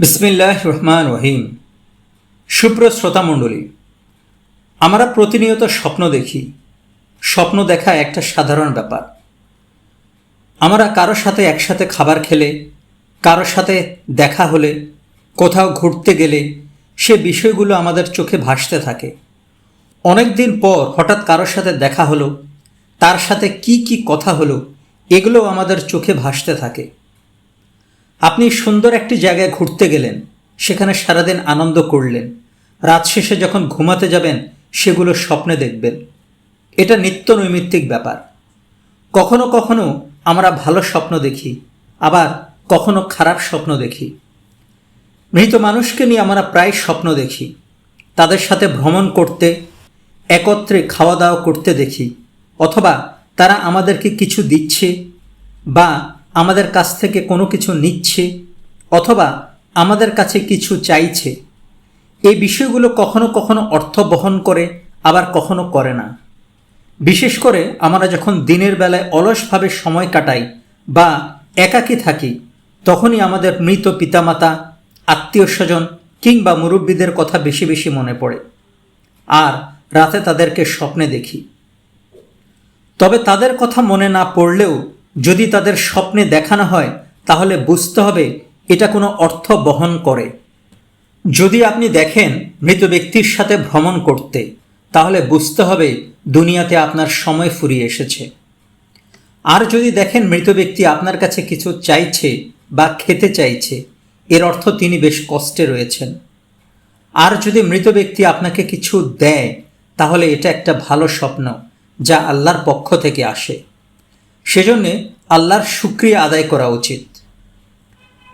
বিসমিল্লাহ রহমান রহিম সুপ্র শ্রোতামণ্ডলী, আমরা প্রতিনিয়ত স্বপ্ন দেখি। স্বপ্ন দেখা একটা সাধারণ ব্যাপার। আমরা কারোর সাথে একসাথে খাবার খেলে কারোর সাথে দেখা হলে, কোথাও ঘুরতে গেলে, সে বিষয়গুলো আমাদের চোখে ভাসতে থাকে। অনেক দিন পর হঠাৎ কারোর সাথে দেখা হলো, তার সাথে কি কি কথা হলো এগুলো আমাদের চোখে ভাসতে থাকে। আপনি সুন্দর একটি জায়গায় ঘুরতে গেলেন, সেখানে সারাদিন আনন্দ করলেন, রাত শেষে যখন ঘুমাতে যাবেন, সেগুলো স্বপ্নে দেখবেন। এটা নিত্য নৈমিত্তিক ব্যাপার। কখনো কখনো আমরা ভালো স্বপ্ন দেখি, আবার কখনো খারাপ স্বপ্ন দেখি। মৃত মানুষকে নিয়ে আমরা প্রায় স্বপ্ন দেখি, তাদের সাথে ভ্রমণ করতে, একত্রে খাওয়া দাওয়া করতে দেখি, অথবা তারা আমাদেরকে কিছু দিচ্ছে বা আমাদের কাছ থেকে কোনো কিছু নিচ্ছে অথবা আমাদের কাছে কিছু চাইছে, এই বিষয়গুলো কখনো কখনো অর্থ বহন করে, আবার কখনো করে না। বিশেষ করে আমরা যখন দিনের বেলায় অলসভাবে সময় কাটাই বা একাকী থাকি, তখনই আমাদের মৃত পিতামাতা আত্মীয় স্বজন কিংবা মুরব্বীদের কথা বেশি বেশি মনে পড়ে। আর রাতে তাদেরকে স্বপ্নে দেখি। তবে তাদের কথা মনে না পড়লেও যদি তাদের স্বপ্নে দেখানো হয়, তাহলে বুঝতে হবে এটা কোনো অর্থ বহন করে। যদি আপনি দেখেন মৃত ব্যক্তির সাথে ভ্রমণ করতে, তাহলে বুঝতে হবে দুনিয়াতে আপনার সময় ফুরিয়ে এসেছে। আর যদি দেখেন মৃত ব্যক্তি আপনার কাছে কিছু চাইছে বা খেতে চাইছে, এর অর্থ তিনি বেশ কষ্টে রয়েছেন। আর যদি মৃত ব্যক্তি আপনাকে কিছু দেয়, তাহলে এটা একটা ভালো স্বপ্ন যা আল্লাহর পক্ষ থেকে আসে। সেজন্যে আল্লাহর শুক্রিয়া আদায় করা উচিত।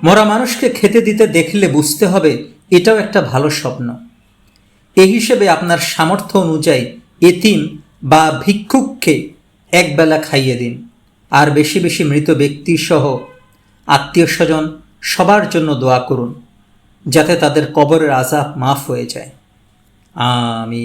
মরা মানুষকে খেতে দিতে দেখলে বুঝতে হবে এটাও একটা ভালো স্বপ্ন। এই হিসেবে আপনার সামর্থ্য অনুযায়ী এতিম বা ভিক্ষুককে একবেলা খাইয়ে দিন। আর বেশি বেশি মৃত ব্যক্তি সহ আত্মীয় স্বজন সবার জন্য দোয়া করুন, যাতে তাদের কবরের আজাব মাফ হয়ে যায়। আমি